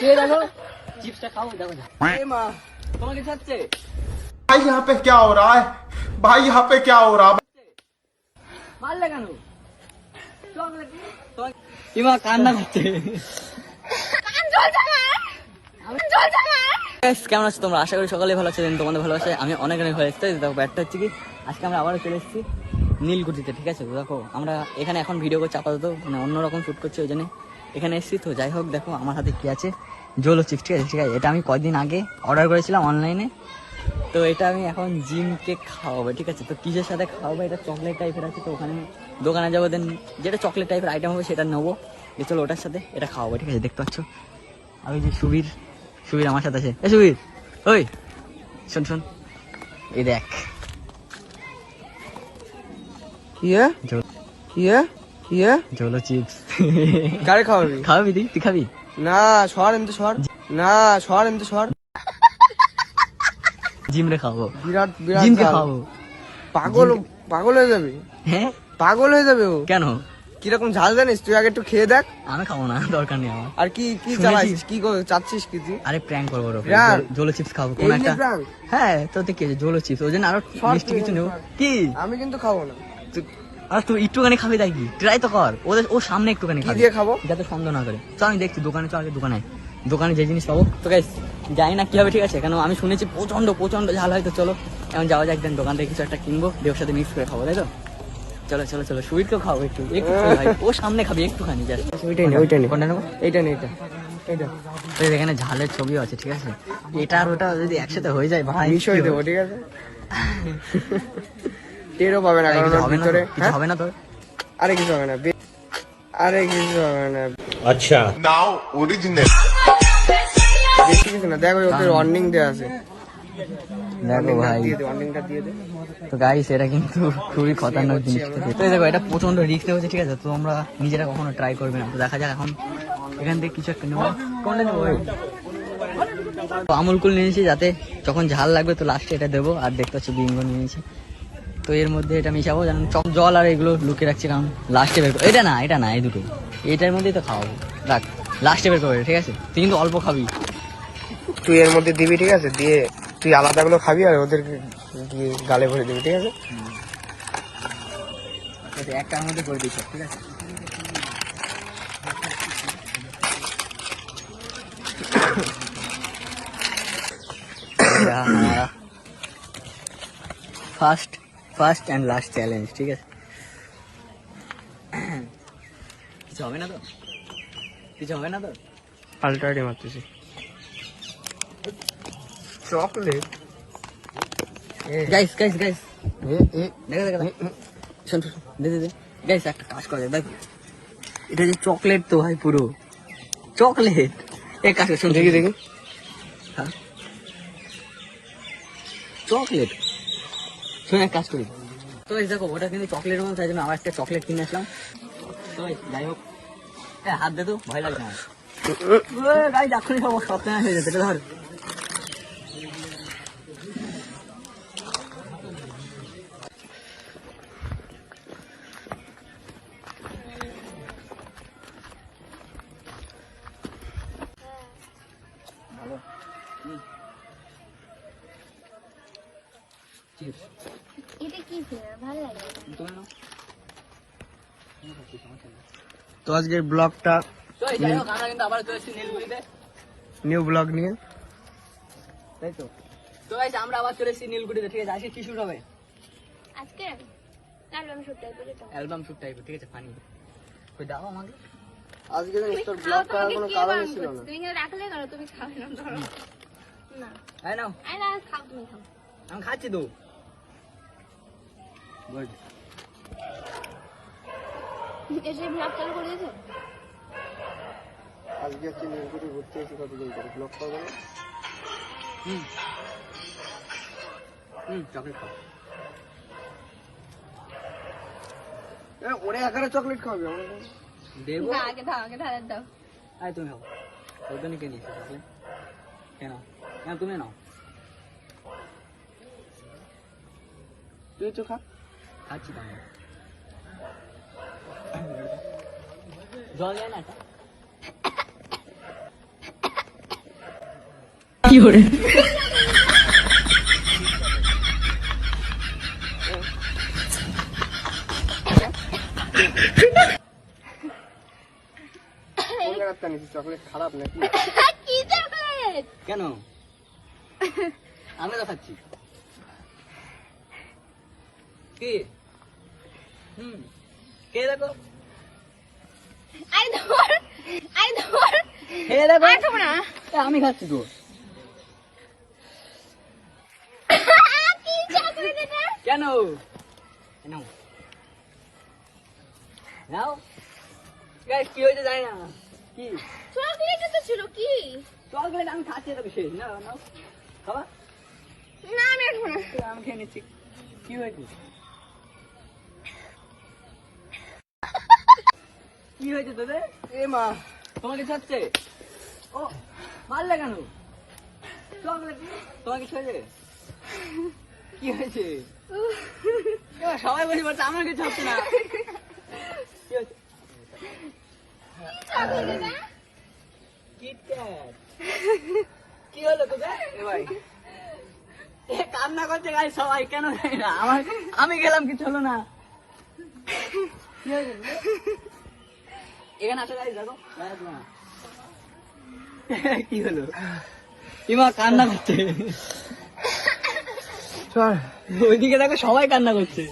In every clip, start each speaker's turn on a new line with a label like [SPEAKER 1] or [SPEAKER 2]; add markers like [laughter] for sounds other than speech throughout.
[SPEAKER 1] খেয়ে দেখো চিপসটা খাও দেখো না এ মা তোমাকে ছাড়ছে
[SPEAKER 2] भाई यहाँ पे क्या हो रहा है भाई यहाँ पे क्या हो रहा है
[SPEAKER 1] মারলে কেন চকলেট তোমাকে- ইমা কান্না করছে Guys, কেমন আছো তোমরা আশা করি সকালে ভালো আছো তোমাদের ভালো আছে আমি অনেক অনেক ভালো আছি দেখো ব্যাটটা হচ্ছে কি আজকে আমরা আবারও চলে এসেছি নীলকুঠিতে ঠিক আছে তো দেখো আমরা এখানে এখন ভিডিও করছি আপাতত মানে অন্যরকম শ্যুট করছি ওই জন্য এখানে এসেছি তো যাই হোক দেখো আমার হাতে কি আছে জোলো চিপস ঠিক আছে ঠিক আছে এটা আমি কদিন আগে অর্ডার করেছিলাম অনলাইনে তো এটা আমি এখন জিমকে খাওয়াবো ঠিক আছে? তো কিসের সাথে খাওয়াবো? এটা চকলেট টাইপের আছে তো ওখানে দোকানে যাব দেন যেটা চকলেট টাইপের আইটেম হবে সেটা নেব। দিয়ে চলো ওটার সাথে এটা খাওয়াবো ঠিক আছে? দেখতে পাচ্ছ? আমি যে সুবীর সুবীর আমার সাথে আছে। এ সুবীর ওই শোন শোন। এই দেখ।
[SPEAKER 3] ইয়ে ইয়ে ইয়ে
[SPEAKER 1] জোলো চিপস
[SPEAKER 3] কারে খাওয়াবি?
[SPEAKER 1] খাওয়াবি তুই খাবি?
[SPEAKER 3] না সর এমনি সর। না সর এমনি সর।
[SPEAKER 1] জিম রে খাওয়াবো
[SPEAKER 3] বিরাট বিরাট
[SPEAKER 1] জিমকে
[SPEAKER 3] ঝাল।
[SPEAKER 1] খাওয়াবো
[SPEAKER 3] পাগল পাগল হয়ে যাবে।
[SPEAKER 1] হ্যাঁ?
[SPEAKER 3] পাগল হয়ে যাবে ও।
[SPEAKER 1] কেন?
[SPEAKER 3] কীরকম ঝাল জানিস? তুই আগে একটু খেয়ে দেখ।
[SPEAKER 1] আমি খাব না দরকার নেই আমার।
[SPEAKER 3] আর কি কি
[SPEAKER 1] শুনেছি।
[SPEAKER 3] চালাচ্ছিস কি চাচ্ছিস কি তুই?
[SPEAKER 1] আরে প্র্যাঙ্ক করব? জোলো চিপস খাব কোন একটা হ্যাঁ তো তুই কি জোলো চিপস ওই জন্য
[SPEAKER 3] আরও
[SPEAKER 1] মিষ্টি কিছু নেব। কি?
[SPEAKER 3] আমি কিন্তু খাব না।
[SPEAKER 1] আর তুই একটুখানি খাবি তাই কি? ট্রাই তো কর। ওদের ও সামনে একটুখানি
[SPEAKER 3] কি দিয়ে খাব?
[SPEAKER 1] যাতে সন্দেহ না করে। চল আমি দেখছি দোকানে চল আগে দোকানে। দোকানে যে জিনিস পাবো। তো গাইস জানি না কি হবে ঠিক আছে? কেন আমি শুনেছি প্রচণ্ড প্রচণ্ড ঝাল হয় তো চলো। এখন যাওয়া যাক দেন দোকান থেকে কিছু একটা কিনবো। দিয়ে ওর সাথে মিক্স করে খাব তাই তো? চলো চলো চলো। সুইটকেও খাব একটু একটু ভাই। ও সামনে খাবি একটুখানি জাস্ট
[SPEAKER 3] ওইটাই নে ওইটাই নে।
[SPEAKER 1] কোনটা নেব?
[SPEAKER 3] এইটা নে এটা
[SPEAKER 1] এখানে ঝালের ছবিও আছে ঠিক আছে? এটা আর ওটা যদি একসাথে হয়ে যায় ভাই
[SPEAKER 3] দেবো ঠিক আছে? [laughs] টেরও পাবে না কারণ ওর ভিতরে
[SPEAKER 1] হবে না হ্যাঁ?
[SPEAKER 3] আরে কিছু হবে না আরে কিছু হবে না।
[SPEAKER 2] আচ্ছা। নাও
[SPEAKER 3] অরিজিনাল কিছু না দেখো ওদের ওয়ার্নিং আছে।
[SPEAKER 1] কিন্তু খুবই খতরনাক জিনিস। দেখো এটা প্রচণ্ড রিস্ক হয়েছে ঠিক আছে? তো আমরা নিজেরা কখনো ট্রাই করবে না। দেখা যাক এখন এখান থেকে কিছু একটা নেব আমুল কুল নিয়েছি যাতে যখন ঝাল লাগবে তো লাস্টে এটা দেবো। আর দেখতে পাচ্ছি বিঙ্গ নিয়েছি তো এর মধ্যে এটা মিশাবো যেন চক জল আর এগুলো লুকিয়ে রাখছি কারণ লাস্টে বের এটা না এটা না এই দুটো। এটার মধ্যেই তো খাওয়াবো। রাখ লাস্টে বের করবে ঠিক আছে? তুই কিন্তু অল্প খাবি।
[SPEAKER 3] তুই এর মধ্যে দিবি ঠিক আছে? দিয়ে তুই আলাদা গুলো খাবি আর ওদেরকে দিয়ে গালে ভরে দিবি ঠিক আছে?
[SPEAKER 1] আচ্ছা, একটার মধ্যে করে দিচ্ছি ঠিক আছে? [coughs] First first and last challenge ঠিক আছে? কিছু হবে না তো? কিছু হবে না তো?
[SPEAKER 3] পাল্টাটি মারতেছি। চকলেট?
[SPEAKER 1] গাইস গাইস গাইস দেখা দেখা দেখা। শোন শোন, শোন, দে গাইস একটা কাজ করা যায় দেখ। এটা যে চকলেট তো ভাই পুরো। চকলেট। এক কাজ শোন
[SPEAKER 3] দেখি দেখি।
[SPEAKER 1] হ্যাঁ? চকলেট। শোন কাজ করি। তো এই দেখো ওটা কিন্তু চকলেটের মতো তাই জন্য আবার একটা চকলেট কিনে আসলাম। তো যাই হোক। এ, হাত দে তো ভয় লাগছে আমার গাই এখনই সব সপ্তাহে হয়ে
[SPEAKER 3] তো আজকের ব্লগটা
[SPEAKER 1] তো এই যাই হোক আমরা কিন্তু আবার চলে এসেছি নীলগুড়িতে।
[SPEAKER 3] নিউ ব্লগ নিয়ে।
[SPEAKER 1] তাই তো? তো গাইস আমরা আবার চলে এসেছি নীলগুড়িতে ঠিক আছে? আজকে কি শুট হবে?
[SPEAKER 4] আজকে
[SPEAKER 1] অ্যালবাম শুট টাইপের ঠিক আছে ফানি কই দাও আমাকে।
[SPEAKER 3] আজকে তোর
[SPEAKER 4] খাও
[SPEAKER 3] ব্লগ করার কোনো কারণই ছিল না।
[SPEAKER 4] তুমি রাখলে কেন? তুমি খাবে না ধরো। না।
[SPEAKER 1] এই নাও।
[SPEAKER 4] আরে না খাও তুমি খাও।
[SPEAKER 1] আমি খাচ্ছি তো। গুড
[SPEAKER 4] এসে ব্লগ চালু করে দিয়েছ?
[SPEAKER 3] আজকে হচ্ছে নীলকুঠি ঘুরতে এসে কতদিন করে ব্লগ করব না?
[SPEAKER 1] হুম। হুম চকলেট খাও
[SPEAKER 3] ওরে একারে চকলেট খাওয়াবি আমরা
[SPEAKER 1] দেবো?
[SPEAKER 4] না আগে দাও আগে ধারে দাও।
[SPEAKER 1] আয় তুমি খাও। ওর জন্য কে নিয়েছো চকলেট কেন কেন তুমি নাও।
[SPEAKER 3] তুই একটু খা।
[SPEAKER 1] খাচ্ছি তো জল দেয় না
[SPEAKER 3] কোন জায়গাতে চকলেট খারাপ নাকি?
[SPEAKER 4] কি চকলেট?
[SPEAKER 1] কেন? আমি তো খাচ্ছি। কি? হুম। কে দেখো?
[SPEAKER 4] আরে ধর আরে ধর।
[SPEAKER 1] কে দেখো?
[SPEAKER 4] আর খাব না।
[SPEAKER 1] আমি খাচ্ছি তো। কেন? নাও নাও। গাইস কি হয়েছে জানি না। কি?
[SPEAKER 4] চকলেট তো ছিল কি?
[SPEAKER 1] চকলেট আমি খাচ্ছি না নাও। খাবা?
[SPEAKER 4] না আমি আর খাব না।
[SPEAKER 1] আমি খেয়ে নিচ্ছি। কি হয়েছে? কি হয়েছে তোদের?
[SPEAKER 3] এ মা।
[SPEAKER 1] তোমার কিছু হচ্ছে? ও মারলে কেন? কিছু হয়েছে? কি হয়েছে? এবার সবাই বসে বলছে আমার কিছু হচ্ছে না। কি হয়েছে? কি হলো তোদের?
[SPEAKER 3] এ ভাই।
[SPEAKER 1] এ কান্না করছে গাই সবাই কেন জানি না। আমার আমি গেলাম কিছু হলো না? এখানে আসো দেখো। [laughs] কি হলো? ইমা কান্না করছে। [laughs] ওইদিকে দেখো সবাই কান্না করছে।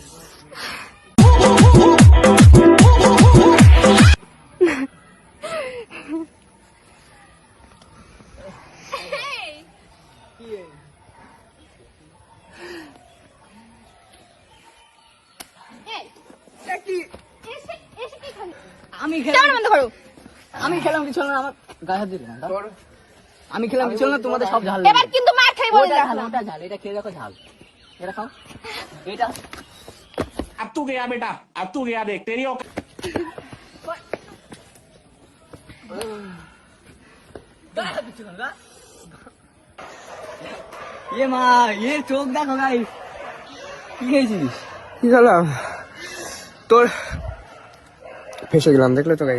[SPEAKER 1] গায়ে হাত দিলে না দাও।
[SPEAKER 3] তোর
[SPEAKER 1] আমি খেলাম কিছু হলো না তোমাদের সব ঝাল
[SPEAKER 4] এবার কিন্তু মার খাই বলে
[SPEAKER 1] ওটা ঝাল
[SPEAKER 4] রাখলাম
[SPEAKER 1] ওটা ঝাল এটা খেয়ে দেখো ঝাল এটা খাও এটা
[SPEAKER 5] अब तू गया बेटा अब तू गया देख तेरी औकात
[SPEAKER 1] গায়ে হাত দিচ্ছিল না ইয়ে মা ইয়ে চোখ দেখো গাই কি খেয়েছিস
[SPEAKER 3] কি খেলাম তোর ফেসে গেলাম দেখলে তো গাই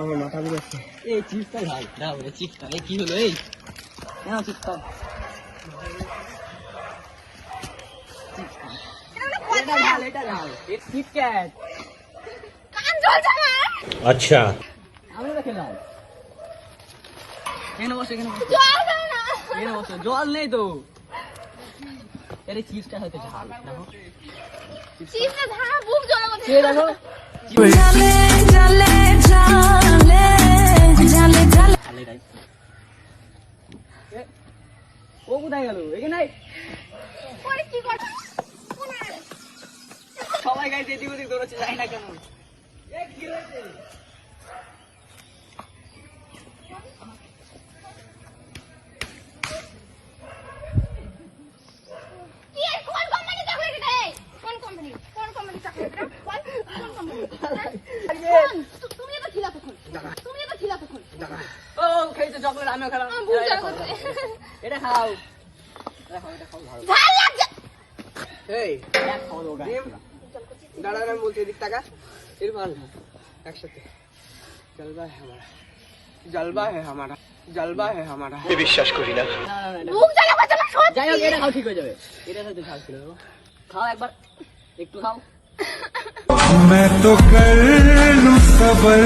[SPEAKER 3] আমার মাথা ঘুরাচ্ছে
[SPEAKER 1] এই চিপটা ভাই দাও রে চিপটা। এই কি হলো এই? নাও
[SPEAKER 4] চিপটা?
[SPEAKER 5] আচ্ছা।
[SPEAKER 1] আমি খেলাম কেন বসে
[SPEAKER 4] জল
[SPEAKER 1] নেই তো। আরে চিপসটা হয়তো ঝাল দেখো। দেখো। ও কোথায় গেল? এখানে সবাই গাইছে এদিক ওদিক দৌড়াচ্ছে যাই না কেন?
[SPEAKER 4] তু- তুমি এটা খিলা তখন তুমি এটা খিলা তখন
[SPEAKER 1] ও খেয়েছে চকলেট আমিও খেলাম
[SPEAKER 4] আমার বুক
[SPEAKER 1] এটা
[SPEAKER 4] জ্বলা
[SPEAKER 1] খাও,
[SPEAKER 4] করছে
[SPEAKER 1] এটা খাও এটা খাও এটা খাও ভালো
[SPEAKER 4] ঝাল লাগছে
[SPEAKER 3] এই
[SPEAKER 1] এটা খাও তো গায়ে
[SPEAKER 3] ডিম। দাঁড়া আমি বলছি এদিক টাকা এরকম আল একসাথে জলবা है हमारा जलवा है हमारा जलवा है हमारा
[SPEAKER 1] না, না, না, এটা-
[SPEAKER 4] বুক জ্বলা করছে আমার সত্যি
[SPEAKER 1] যাই হোক এটা খাও ঠিক হয়ে যাবে এটা হয়তো ঝাল ছিল দেখো। খাও একবার একটু খাও
[SPEAKER 6] मैं तो कर लूं सबर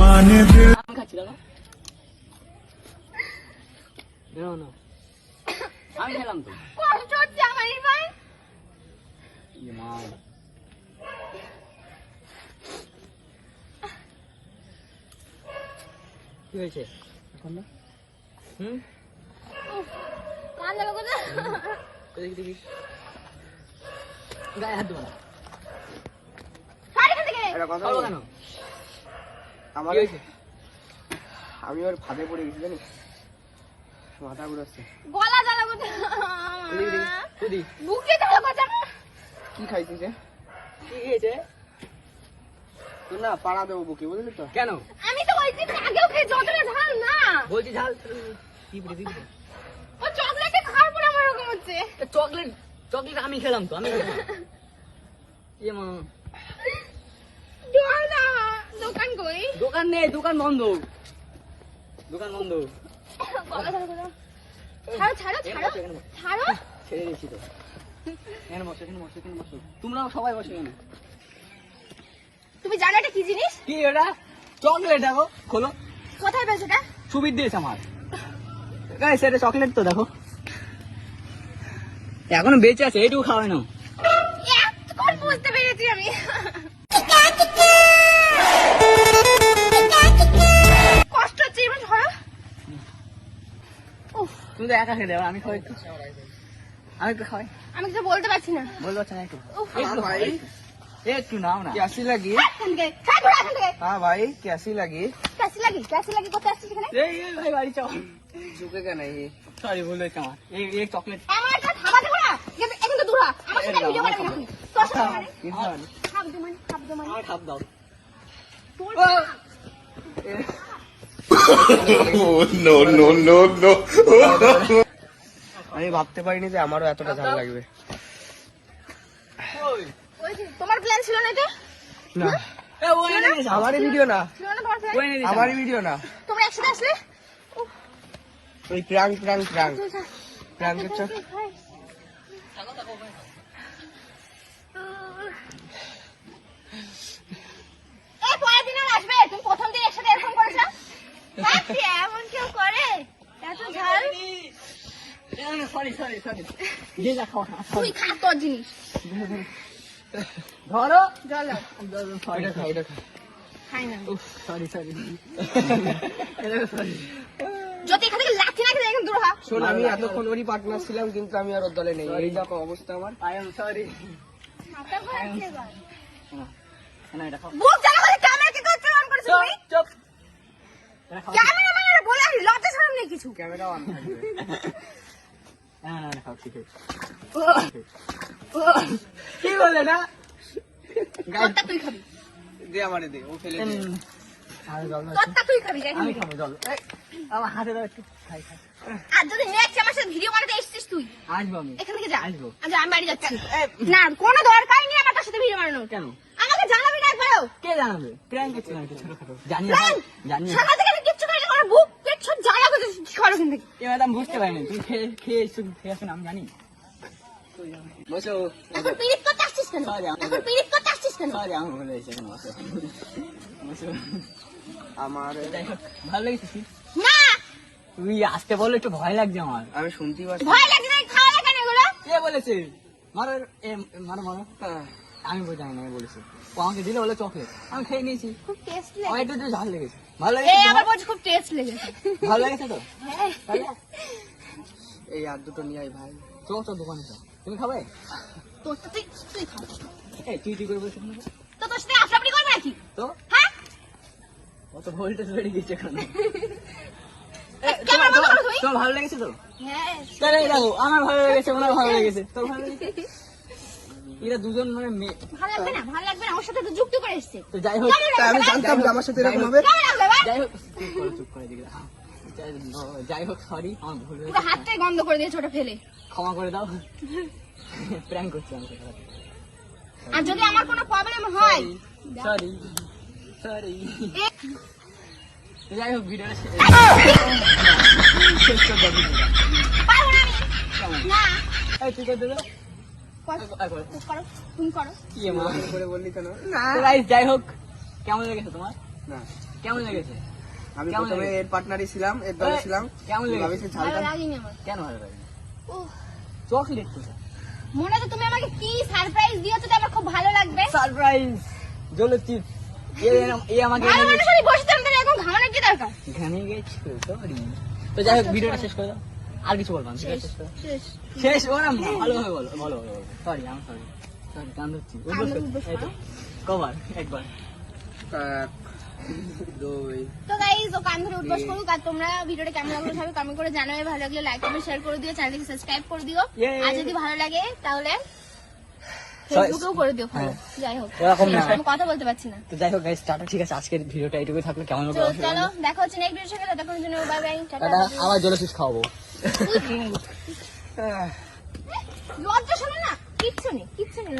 [SPEAKER 6] माने दिल
[SPEAKER 1] আমি খাচ্ছি দেখো নাও, নাও। আমি খেলাম তো।
[SPEAKER 4] কষ্ট হচ্ছে আমার ইরফান
[SPEAKER 1] ইয়ে মা। কি হয়েছে? এখন না? হুম?
[SPEAKER 4] কান জ্বলা করছে
[SPEAKER 1] দেখি দেখি গায়ে হাত দেবো না।
[SPEAKER 4] সাড়ে এখান থেকে।
[SPEAKER 3] একটা কথা
[SPEAKER 1] খাব কেন?
[SPEAKER 3] আমার আমি ওর ফাঁদে পড়ে গেছি জানিস? মাথা ঘুরাচ্ছে।
[SPEAKER 4] গলা জ্বলা করছে
[SPEAKER 1] দেখি দেখি তুই
[SPEAKER 4] বুকে জ্বলা করছে
[SPEAKER 3] কি খাইছিস
[SPEAKER 1] কি খেয়েছে?
[SPEAKER 3] তোর না পাড়া দেবো বুকে বুঝলি তো?
[SPEAKER 1] কেন?
[SPEAKER 4] আমি তো ওই দিন আগেও খেয়ে যতটা ঝাল না।
[SPEAKER 1] বলছি ঝাল দিবি দিবি
[SPEAKER 4] ও চকলেটে খাওয়ার পর আমার এরকম হচ্ছে।
[SPEAKER 1] চকলেট চকলেট আমি খেলাম তো আমি ইয়ে মা।
[SPEAKER 4] দোকান কই?
[SPEAKER 1] দোকান নেই দোকান বন্ধ। দোকান বন্ধ।
[SPEAKER 4] ছাড়ো ছাড়ো ছাড়ো ছাড়ো। [laughs]
[SPEAKER 1] ছেড়ে দিয়েছি তো। এখানে বসো এখানে বসো এখানে বসো। তোমরাও সবাই বসো এখানে।
[SPEAKER 4] তুমি জানো এটা কি জিনিস?
[SPEAKER 1] কি এটা? চকলেট দেখো খোলো।
[SPEAKER 4] কোথায় পেয়েছ এটা?
[SPEAKER 1] সুবিধ দিয়েছে আমার। গাইস এটা চকলেট তো দেখো। এখনও বেঁচে আছে এইটুকু খাওয়াই না
[SPEAKER 4] বুঝতে পেরেছি আমি।
[SPEAKER 1] তুমি তো একা খেয়ে আমি খাই। একটু আমি একটু খাই।
[SPEAKER 4] আমি কিছু বলতে পারছি না।
[SPEAKER 1] বলতে পারছি না একটু।
[SPEAKER 3] ভাই।
[SPEAKER 1] একটু নাও না।
[SPEAKER 4] ক্যাসি লাগি হ্যাঁ,
[SPEAKER 3] হ্যাঁ ভাই ক্যাসি লাগি
[SPEAKER 4] ক্যাসি লাগি ক্যাসি লাগি কোথায় আসছিস এখানে?
[SPEAKER 1] এই ভাই বাড়ি চল।
[SPEAKER 3] ঝুঁকে কেন এই?
[SPEAKER 1] সরি ভুল হয়েছে আমার। এই এই চকলেট
[SPEAKER 4] আমার কাছে খাবার দেবো না এখন তো দূরা আমার সাথে ভিডিও করে রাখি তোর সাথে খাব দো মানে খাব দো মানে।
[SPEAKER 1] খাব দাও
[SPEAKER 4] তোর [laughs]
[SPEAKER 2] no, no, no, no.
[SPEAKER 3] আমি ভাবতে পারিনি যে আমারও এতটা ঝাল লাগবে।
[SPEAKER 4] তোমার প্ল্যান ছিল না এটা?
[SPEAKER 3] না। আমারই ভিডিও না।
[SPEAKER 4] না
[SPEAKER 3] আমারই ভিডিও না।
[SPEAKER 4] তোমরা একসাথে আসলে?
[SPEAKER 3] ওই প্রাঙ্ক প্রাঙ্ক প্রাঙ্ক
[SPEAKER 4] তুই যা। এই পরের দিন আসবে। তুমি প্রথম দিন একসাথে এরকম করেছ? এমন কেউ করে? এত ঝাল?
[SPEAKER 1] সরি সরি সরি যে যা খাও
[SPEAKER 4] তুই খা তোর জিনিস।
[SPEAKER 1] ধরো।
[SPEAKER 4] জল
[SPEAKER 3] এটা খা এটা খা
[SPEAKER 4] খাই না।
[SPEAKER 1] সরি সরি সরি
[SPEAKER 4] যদি এখান থেকে লাঠি না খেলে এখানে দূর হ।
[SPEAKER 3] শোন আমি এতক্ষণ ওরই পার্টনার ছিলাম কিন্তু আমি আর ওর দলে নেই। এই দেখো অবস্থা আমার।
[SPEAKER 1] আই এম সরি
[SPEAKER 4] মাথা ঘুরাচ্ছে এবার।
[SPEAKER 1] না এটা খাও।
[SPEAKER 4] বুক জ্বালা করে ক্যামেরা কি করতে অন করেছ তুমি?
[SPEAKER 1] চুপ। এটা খাও
[SPEAKER 4] ক্যামেরা বলে আসি লজ্জা শরম নেই কিছু।
[SPEAKER 3] ক্যামেরা অন [laughs]
[SPEAKER 1] না খাও ঠিক আছে। কি বলে
[SPEAKER 4] তুই খাবি।
[SPEAKER 3] দে আমারে দে ও ফেলে দে।
[SPEAKER 4] কোনো দরকার নেই আমার সাথে ভিডিও বানানোর।
[SPEAKER 1] কেন?
[SPEAKER 4] আমাকে জানাবি না একবারও।
[SPEAKER 1] কে জানাবে? প্র্যাঙ্ক ছোটখাটো। জানি জানি না
[SPEAKER 4] সকাল থেকে আমি কিচ্ছু খাইনি আমার বুক পেট সব করতে সর ওখান থেকে
[SPEAKER 1] বুঝতে পারিনি তুই খেয়ে খেয়ে এসছো খেয়ে আসো আমি জানি। বসো।
[SPEAKER 4] এখন পিরিত করতে আসছিস কেন? এখন পিরিত করতে আসছিস কেন?
[SPEAKER 1] সরি আমি ভুলে গেছি এখন বসো। বসো।
[SPEAKER 3] আমার
[SPEAKER 1] যাই ভালো লেগেছে
[SPEAKER 4] না!
[SPEAKER 1] তুই আসতে বললে একটু ভয় লাগছে আমার।
[SPEAKER 3] আমি শুনতেই পাচ্ছি
[SPEAKER 4] ভয় লাগছে খাওয়া লাগে না এগুলো?
[SPEAKER 1] কে বলেছে? মারো এ, মারো মারো। আমি বোঝাই না আমি বলেছি। ও আমাকে দিলে বলে চকলেট আমি খেয়ে নিয়েছি।
[SPEAKER 4] খুব টেস্ট
[SPEAKER 1] আমার
[SPEAKER 4] লাগে
[SPEAKER 1] একটু একটু ঝাল লেগেছে। ভালো
[SPEAKER 4] এই
[SPEAKER 1] লেগেছে
[SPEAKER 4] আবার
[SPEAKER 1] তোমার?
[SPEAKER 4] বলছি খুব টেস্ট লেগেছে।
[SPEAKER 1] ভালো লেগেছে তো?
[SPEAKER 4] হ্যাঁ।
[SPEAKER 3] এই আর দুটো নিয়ে আই ভাই।
[SPEAKER 1] চো তো দোকানে চো তুমি খাবে?
[SPEAKER 4] তোরটা তুই তুই খা
[SPEAKER 1] এই তুই তুই করে বলছো কেন?
[SPEAKER 4] তো তোর সাথে আফরাফরি করবে নাকি?
[SPEAKER 1] তো?
[SPEAKER 4] হ্যাঁ?
[SPEAKER 1] অত ভোল্টেজ বেড়ে গেছে
[SPEAKER 4] তুমি।
[SPEAKER 1] তোমার ভালো লেগেছে তো?
[SPEAKER 4] হ্যাঁ।
[SPEAKER 1] তাহলে দেখো আমার ভালো লেগেছে ওনার ভালো লেগেছে। তোর ভালো লেগেছে? এরা দুজন মানে মেয়ে।
[SPEAKER 4] ভালো লাগবে না ভালো লাগবে না ওর সাথে তো যুক্ত করে এসছে।
[SPEAKER 1] তো যাই হোক
[SPEAKER 3] আমি জানতাম যে আমার সাথে এরকম হবে।
[SPEAKER 1] যাই হোক চুপ করে দিকে যাই- হোক সরি আমার ভুল
[SPEAKER 4] পুরো
[SPEAKER 1] হয়েছে
[SPEAKER 4] হাতটাই গন্ধ করে দিয়েছে ওটা ফেলে।
[SPEAKER 1] ক্ষমা করে দাও। প্র্যাঙ্ক করছি আমাকে
[SPEAKER 4] আর যদি আমার কোনো প্রবলেম হয়
[SPEAKER 1] সরি সরি যাই হোক ভিডিওটা শেষ। করে দাও
[SPEAKER 4] না
[SPEAKER 1] তুই
[SPEAKER 4] করো,
[SPEAKER 1] এই যাই হোক কেমন লেগেছে তোমার? কেমন লেগেছে?
[SPEAKER 3] আমি প্রথমে এর পার্টনারই ছিলাম এর দলে ছিলাম।
[SPEAKER 1] কেমন লেগেছে?
[SPEAKER 3] ভাবিছি
[SPEAKER 4] ভালো
[SPEAKER 3] ঝালটা
[SPEAKER 4] লাগেনি আমার।
[SPEAKER 1] কেন ভালো লাগে চকলেট তো।
[SPEAKER 4] মনে তো তুমি আমাকে কি সারপ্রাইজ দিয়েছ যে আমার খুব ভালো লাগবে?
[SPEAKER 1] সারপ্রাইজ চিপস এ আমাকে
[SPEAKER 4] ভালো মানুষ বসে থাকতে এখন ঘামানোর কি দরকার?
[SPEAKER 1] ঘামে গেছে সরি তো যাই হোক ভিডিওটা শেষ করে দাও। আর কিছু বলব না শেষ
[SPEAKER 4] শেষ।
[SPEAKER 1] ওরা ভালোভাবে বলো বলো সরি আমি সরি সরি কান ধরছি কবার একবার।
[SPEAKER 4] তো গাইজ ও কান ধরে উঠবস করুক আর তোমরা ভিডিওটা কেমন লাগল সবাই কমেন্ট করে জানাবে। ভালো লাগলে লাইক কমেন্ট শেয়ার করে দিও চ্যানেলকে সাবস্ক্রাইব করে দিও। আর যদি ভালো লাগে তাহলে. ফেসবুকেও করে দিও।
[SPEAKER 1] হ্যাঁ।
[SPEAKER 4] যাই হোক।
[SPEAKER 1] এরকম না।
[SPEAKER 4] আমি কথা বলতে পারছি না।
[SPEAKER 1] তো যাই হোক গাইস টাটা ঠিক আছে আজকের ভিডিওটা এইটুকুই থাকল কেমন লাগল
[SPEAKER 4] চলো দেখা হচ্ছে নেক্সট ভিডিওর সাথে ততক্ষণের জন্য বাই বাই টাটা।
[SPEAKER 1] টাটা আবার জলের চিপস খাওয়াবো। [laughs]
[SPEAKER 4] লজ্জা শোনো না? কিচ্ছু নেই কিচ্ছু নেই